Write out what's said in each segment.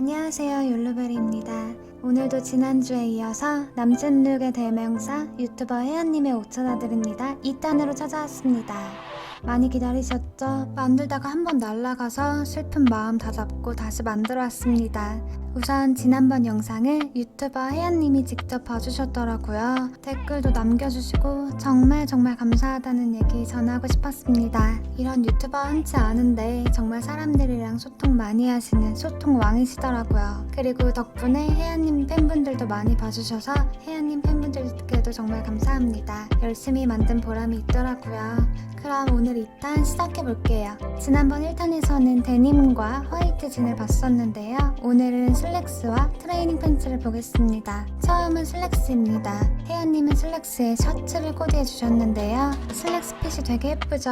안녕하세요 율루베리입니다. 오늘도 지난주에 이어서 남진 룩의 대명사 유튜버 혜연님의 옷 찾아드립니다. 2단으로 찾아왔습니다. 많이 기다리셨죠? 만들다가 한 번 날라가서 슬픈 마음 다 잡고 다시 만들어 왔습니다. 우선 지난번 영상을 유튜버 혜연님이 직접 봐주셨더라고요. 댓글도 남겨주시고 정말 정말 감사하다는 얘기 전하고 싶었습니다. 이런 유튜버 흔치 않은데 정말 사람들이랑 소통 많이 하시는 소통 왕이시더라고요. 그리고 덕분에 혜연님 팬분들도 많이 봐주셔서 혜연님 팬분들께도 정말 감사합니다. 열심히 만든 보람이 있더라고요. 그럼 오늘 2탄 시작해볼게요. 지난번 1탄에서는 데님과 화이트 진을 봤었는데요. 오늘은 슬랙스와 트레이닝 팬츠를 보겠습니다. 처음은 슬랙스입니다. 혜연님은 슬랙스에 셔츠를 코디해 주셨는데요. 슬랙스 핏이 되게 예쁘죠?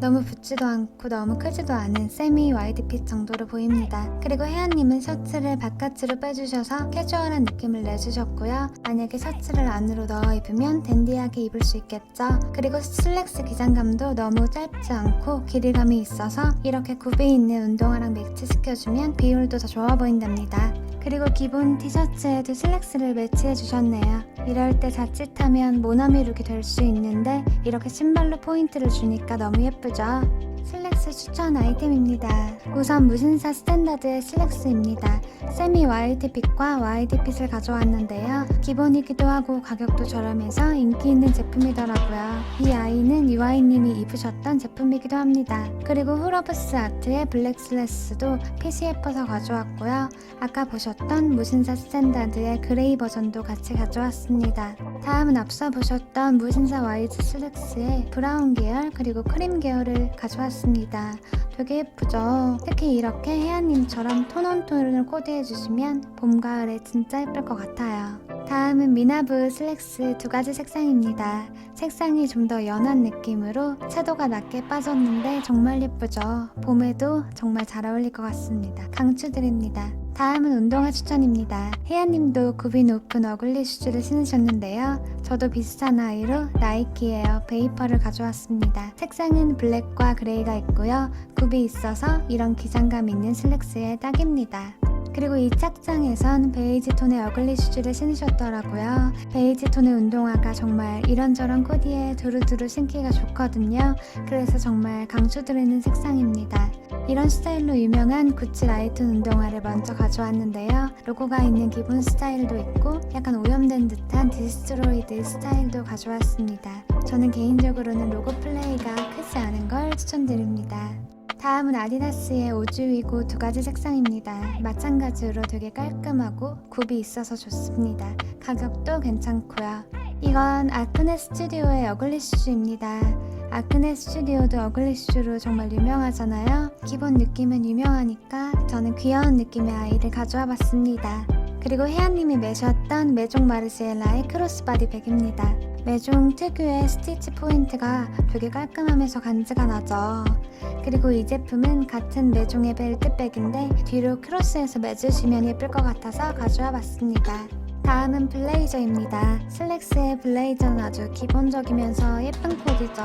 너무 붙지도 않고 너무 크지도 않은 세미 와이드 핏 정도로 보입니다. 그리고 혜연님은 셔츠를 바깥으로 빼주셔서 캐주얼한 느낌을 내주셨고요. 만약에 셔츠를 안으로 넣어 입으면 댄디하게 입을 수 있겠죠? 그리고 슬랙스 기장감도 너무 짧지 않고 길이감이 있어서 이렇게 굽이 있는 운동화랑 매치시켜주면 비율도 더 좋아 보인답니다. 그리고 기본 티셔츠에도 슬랙스를 매치해 주셨네요. 이럴 때 자칫하면 모나미 룩이 될 수 있는데 이렇게 신발로 포인트를 주니까 너무 예쁘죠? 슬랙스 추천 아이템입니다. 우선 무신사 스탠다드의 슬랙스입니다. 세미 와이드 핏과 와이드 핏을 가져왔는데요. 기본이기도 하고 가격도 저렴해서 인기 있는 제품이더라고요. 이 아이는 유아이님이 입으셨던 제품이기도 합니다. 그리고 후러브스 아트의 블랙 슬래스도 핏이 예뻐서 가져왔고요. 아까 보셨던 무신사 스탠다드의 그레이 버전도 같이 가져왔습니다. 다음은 앞서 보셨던 무신사 와이즈 슬랙스의 브라운 계열 그리고 크림 계열을 가져왔습니다. 되게 예쁘죠? 특히 이렇게 혜연님처럼 톤온톤을 코디해주시면 봄, 가을에 진짜 예쁠 것 같아요. 다음은 미나브 슬랙스 두 가지 색상입니다. 색상이 좀 더 연한 느낌으로 채도가 낮게 빠졌는데 정말 예쁘죠? 봄에도 정말 잘 어울릴 것 같습니다. 강추드립니다. 다음은 운동화 추천입니다. 혜연님도 굽이 높은 어글리 슈즈를 신으셨는데요. 저도 비슷한 아이로 나이키 에어 베이퍼를 가져왔습니다. 색상은 블랙과 그레이가 있고요. 굽이 있어서 이런 기장감 있는 슬랙스에 딱입니다. 그리고 이 착장에선 베이지 톤의 어글리 슈즈를 신으셨더라고요. 베이지 톤의 운동화가 정말 이런저런 코디에 두루두루 신기가 좋거든요. 그래서 정말 강추드리는 색상입니다. 이런 스타일로 유명한 구찌 라이톤 운동화를 먼저 가져왔는데요. 로고가 있는 기본 스타일도 있고 약간 오염된 듯한 디스트로이드 스타일도 가져왔습니다. 저는 개인적으로는 로고 플레이가 크지 않은 걸 추천드립니다. 다음은 아디다스의 오즈위고 두 가지 색상입니다. 마찬가지로 되게 깔끔하고 굽이 있어서 좋습니다. 가격도 괜찮고요. 이건 아크네 스튜디오의 어글리 슈즈입니다. 아크네 스튜디오도 어글리 슈즈로 정말 유명하잖아요. 기본 느낌은 유명하니까 저는 귀여운 느낌의 아이를 가져와 봤습니다. 그리고 혜연님이 매셨던 메종 마르지엘라의 크로스바디 백입니다. 메종 특유의 스티치 포인트가 되게 깔끔하면서 간지가 나죠. 그리고 이 제품은 같은 메종의 벨트백인데 뒤로 크로스해서 매주시면 예쁠 것 같아서 가져와 봤습니다. 다음은 블레이저입니다. 슬랙스의 블레이저는 아주 기본적이면서 예쁜 코디죠.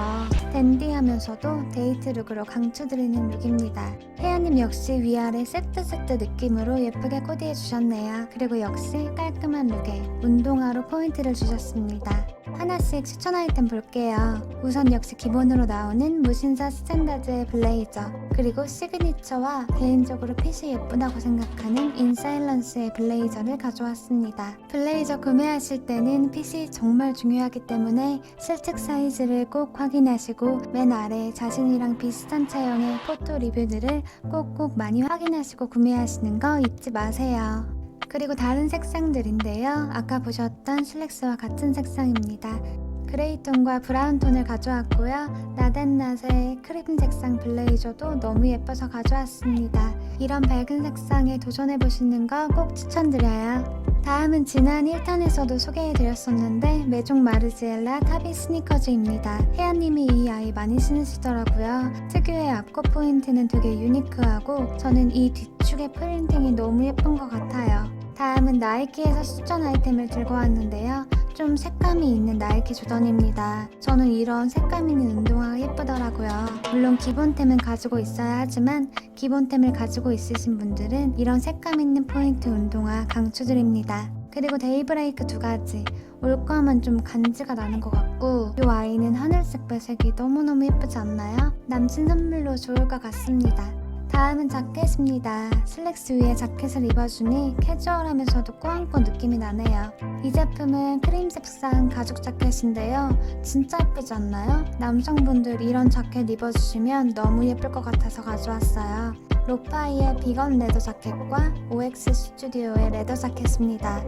댄디하면서도 데이트 룩으로 강추드리는 룩입니다. 혜연님 역시 위아래 세트 세트 느낌으로 예쁘게 코디해 주셨네요. 그리고 역시 깔끔한 룩에 운동화로 포인트를 주셨습니다. 하나씩 추천 아이템 볼게요. 우선 역시 기본으로 나오는 무신사 스탠다드의 블레이저, 그리고 시그니처와 개인적으로 핏이 예쁘다고 생각하는 인사일런스의 블레이저를 가져왔습니다. 블레이저 구매하실 때는 핏이 정말 중요하기 때문에 실측 사이즈를 꼭 확인하시고 맨 아래 자신이랑 비슷한 체형의 포토 리뷰들을 꼭꼭 많이 확인하시고 구매하시는 거 잊지 마세요. 그리고 다른 색상들인데요. 아까 보셨던 슬랙스와 같은 색상입니다. 그레이 톤과 브라운 톤을 가져왔고요. 나댄낫의 크림 색상 블레이저도 너무 예뻐서 가져왔습니다. 이런 밝은 색상에 도전해보시는 거 꼭 추천드려요. 다음은 지난 1탄에서도 소개해드렸었는데 메종 마르지엘라 타비 스니커즈입니다. 혜연님이 이 아이 많이 신으시더라고요. 특유의 앞코 포인트는 되게 유니크하고 저는 이 뒤축의 프린팅이 너무 예쁜 것 같아요. 다음은 나이키에서 추천 아이템을 들고 왔는데요. 좀 색감이 있는 나이키 조던입니다. 저는 이런 색감 있는 운동화가 예쁘더라고요. 물론 기본템은 가지고 있어야 하지만 기본템을 가지고 있으신 분들은 이런 색감 있는 포인트 운동화 강추드립니다. 그리고 데이브레이크 두 가지. 올 거면 좀 간지가 나는 것 같고 이 아이는 하늘색 배색이 너무너무 예쁘지 않나요? 남친 선물로 좋을 것 같습니다. 다음은 자켓입니다. 슬랙스 위에 자켓을 입어주니 캐주얼하면서도 꾸안꾸 느낌이 나네요. 이 제품은 크림 색상 가죽 자켓인데요. 진짜 예쁘지 않나요? 남성분들 이런 자켓 입어주시면 너무 예쁠 것 같아서 가져왔어요. 로파이의 비건 레더 자켓과 OX 스튜디오의 레더 자켓입니다.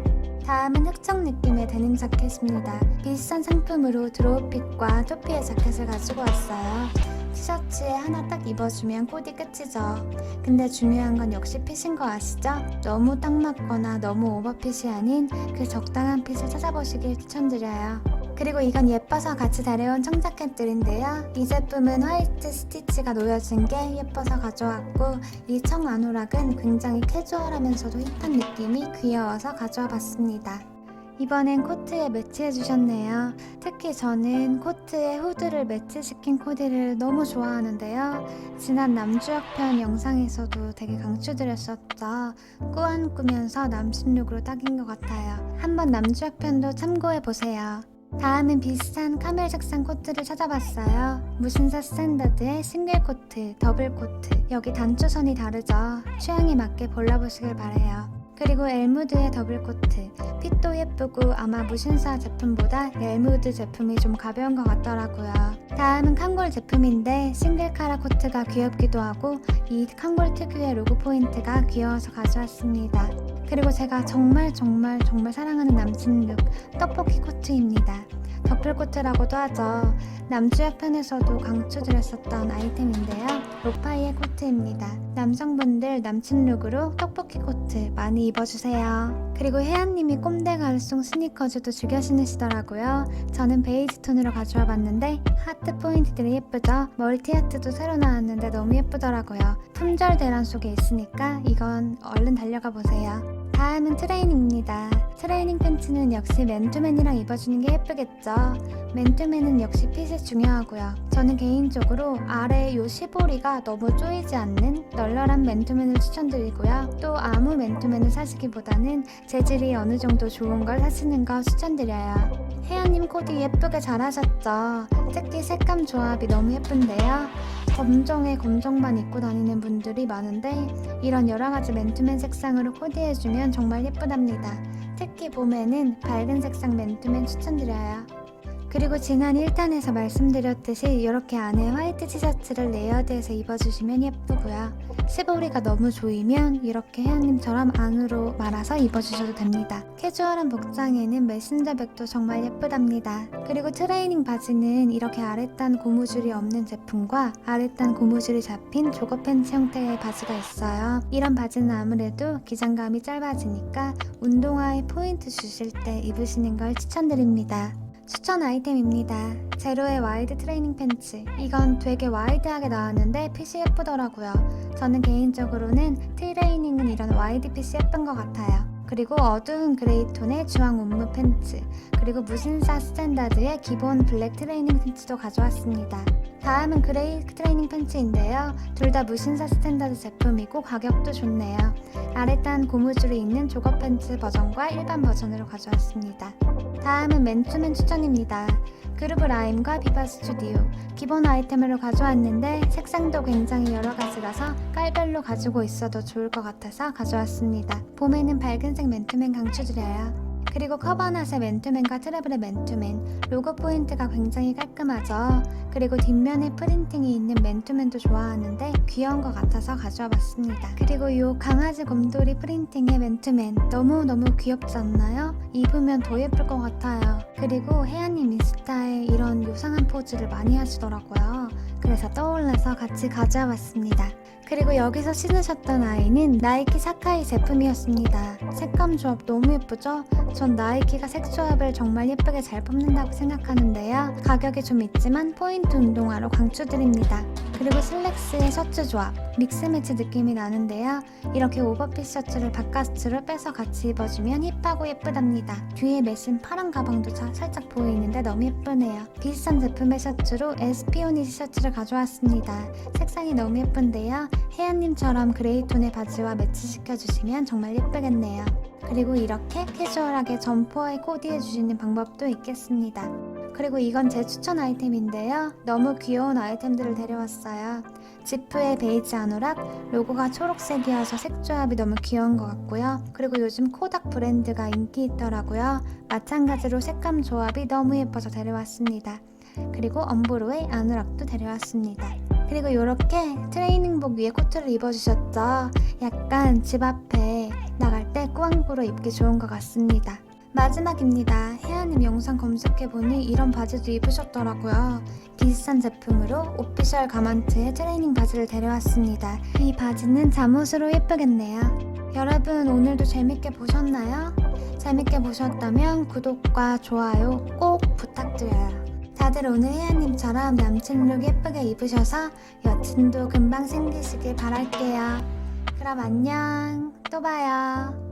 다음은 흑청 느낌의 데님 자켓입니다. 비슷한 상품으로 드로우핏과 토피의 자켓을 가지고 왔어요. 티셔츠에 하나 딱 입어주면 코디 끝이죠. 근데 중요한 건 역시 핏인 거 아시죠? 너무 딱 맞거나 너무 오버핏이 아닌 그 적당한 핏을 찾아보시길 추천드려요. 그리고 이건 예뻐서 같이 다려온 청자켓들인데요. 이 제품은 화이트 스티치가 놓여진 게 예뻐서 가져왔고 이 청 아노락은 굉장히 캐주얼하면서도 힙한 느낌이 귀여워서 가져와 봤습니다. 이번엔 코트에 매치해 주셨네요. 특히 저는 코트에 후드를 매치시킨 코디를 너무 좋아하는데요. 지난 남주역편 영상에서도 되게 강추드렸었죠. 꾸안 꾸면서 남신룩으로 딱인 것 같아요. 한번 남주역편도 참고해 보세요. 다음은 비슷한 카멜 색상 코트를 찾아봤어요. 무신사 스탠다드의 싱글 코트, 더블 코트. 여기 단추선이 다르죠. 취향에 맞게 골라보시길 바래요. 그리고 엘무드의 더블 코트. 핏도 예쁘고 아마 무신사 제품보다 엘무드 제품이 좀 가벼운 것 같더라고요. 다음은 칸골 제품인데 싱글 카라 코트가 귀엽기도 하고 이 칸골 특유의 로고 포인트가 귀여워서 가져왔습니다. 그리고 제가 정말 정말 정말 사랑하는 남친 룩 떡볶이 코트입니다. 더플 코트라고도 하죠. 남주역 편에서도 강추드렸었던 아이템인데요. 로파이의 코트입니다. 남성분들 남친 룩으로 떡볶이 코트 많이 입어주세요. 그리고 혜안님이 꼼대 가르송 스니커즈도 즐겨 신으시더라고요. 저는 베이지 톤으로 가져와 봤는데 하트 포인트들이 예쁘죠? 멀티 하트도 새로 나왔는데 너무 예쁘더라고요. 품절 대란 속에 있으니까 이건 얼른 달려가 보세요. 다음은 트레이닝입니다. 트레이닝 팬츠는 역시 맨투맨이랑 입어주는 게 예쁘겠죠. 맨투맨은 역시 핏이 중요하고요. 저는 개인적으로 아래 요 시보리가 너무 쪼이지 않는 널널한 맨투맨을 추천드리고요. 또 아무 맨투맨을 사시기보다는 재질이 어느 정도 좋은 걸 사시는 거 추천드려요. 혜연님 코디 예쁘게 잘하셨죠? 특히 색감 조합이 너무 예쁜데요. 검정에 검정만 입고 다니는 분들이 많은데 이런 여러 가지 맨투맨 색상으로 코디해주면 정말 예쁘답니다. 특히 봄에는 밝은 색상 맨투맨 추천드려요. 그리고 지난 1탄에서 말씀드렸듯이 이렇게 안에 화이트 티셔츠를 레이어드해서 입어주시면 예쁘고요. 시보리가 너무 조이면 이렇게 혜연님처럼 안으로 말아서 입어주셔도 됩니다. 캐주얼한 복장에는 메신저백도 정말 예쁘답니다. 그리고 트레이닝 바지는 이렇게 아랫단 고무줄이 없는 제품과 아랫단 고무줄이 잡힌 조거 팬츠 형태의 바지가 있어요. 이런 바지는 아무래도 기장감이 짧아지니까 운동화에 포인트 주실 때 입으시는 걸 추천드립니다. 추천 아이템입니다. 제로의 와이드 트레이닝 팬츠. 이건 되게 와이드하게 나왔는데 핏이 예쁘더라고요. 저는 개인적으로는 트레이닝은 이런 와이드 핏이 예쁜 것 같아요. 그리고 어두운 그레이 톤의 주황 온무 팬츠. 그리고 무신사 스탠다드의 기본 블랙 트레이닝 팬츠도 가져왔습니다. 다음은 그레이 트레이닝 팬츠인데요. 둘 다 무신사 스탠다드 제품이고 가격도 좋네요. 아랫단 고무줄이 있는 조거 팬츠 버전과 일반 버전으로 가져왔습니다. 다음은 맨투맨 추천입니다. 그루브 라임과 비바 스튜디오 기본 아이템으로 가져왔는데 색상도 굉장히 여러 가지라서 깔별로 가지고 있어도 좋을 것 같아서 가져왔습니다. 봄에는 밝은색 맨투맨 강추드려요. 그리고 커버낫의 맨투맨과 트래블의 맨투맨 로고 포인트가 굉장히 깔끔하죠. 그리고 뒷면에 프린팅이 있는 맨투맨도 좋아하는데 귀여운 것 같아서 가져와 봤습니다. 그리고 이 강아지 곰돌이 프린팅의 맨투맨 너무너무 귀엽지 않나요? 입으면 더 예쁠 것 같아요. 그리고 혜연님 인스타에 이런 요상한 포즈를 많이 하시더라고요. 그래서 떠올라서 같이 가져와 봤습니다. 그리고 여기서 신으셨던 아이는 나이키 사카이 제품이었습니다. 색감 조합 너무 예쁘죠? 전 나이키가 색 조합을 정말 예쁘게 잘 뽑는다고 생각하는데요. 가격이 좀 있지만 포인트 운동화로 강추드립니다. 그리고 슬랙스의 셔츠 조합, 믹스매치 느낌이 나는데요. 이렇게 오버핏 셔츠를 바깥으로 빼서 같이 입어주면 힙하고 예쁘답니다. 뒤에 매신 파란 가방도 자- 살짝 보이는데 너무 예쁘네요. 비슷한 제품의 셔츠로 에스피오니지 셔츠를 가져왔습니다. 색상이 너무 예쁜데요. 혜연님처럼 그레이 톤의 바지와 매치시켜주시면 정말 예쁘겠네요. 그리고 이렇게 캐주얼하게 점퍼에 코디해주시는 방법도 있겠습니다. 그리고 이건 제 추천 아이템인데요. 너무 귀여운 아이템들을 데려왔어요. 지프의 베이지 아노락, 로고가 초록색이어서 색 조합이 너무 귀여운 것 같고요. 그리고 요즘 코닥 브랜드가 인기 있더라고요. 마찬가지로 색감 조합이 너무 예뻐서 데려왔습니다. 그리고 엄브로의 아노락도 데려왔습니다. 그리고 이렇게 트레이닝복 위에 코트를 입어주셨죠. 약간 집 앞에 나갈 때 꾸안꾸로 입기 좋은 것 같습니다. 마지막입니다. 혜아님 영상 검색해보니 이런 바지도 입으셨더라고요. 비슷한 제품으로 오피셜 가만트의 트레이닝 바지를 데려왔습니다. 이 바지는 잠옷으로 예쁘겠네요. 여러분 오늘도 재밌게 보셨나요? 재밌게 보셨다면 구독과 좋아요 꼭 부탁드려요. 다들 오늘 혜아님처럼 남친 룩 예쁘게 입으셔서 여친도 금방 생기시길 바랄게요. 그럼 안녕. 또 봐요.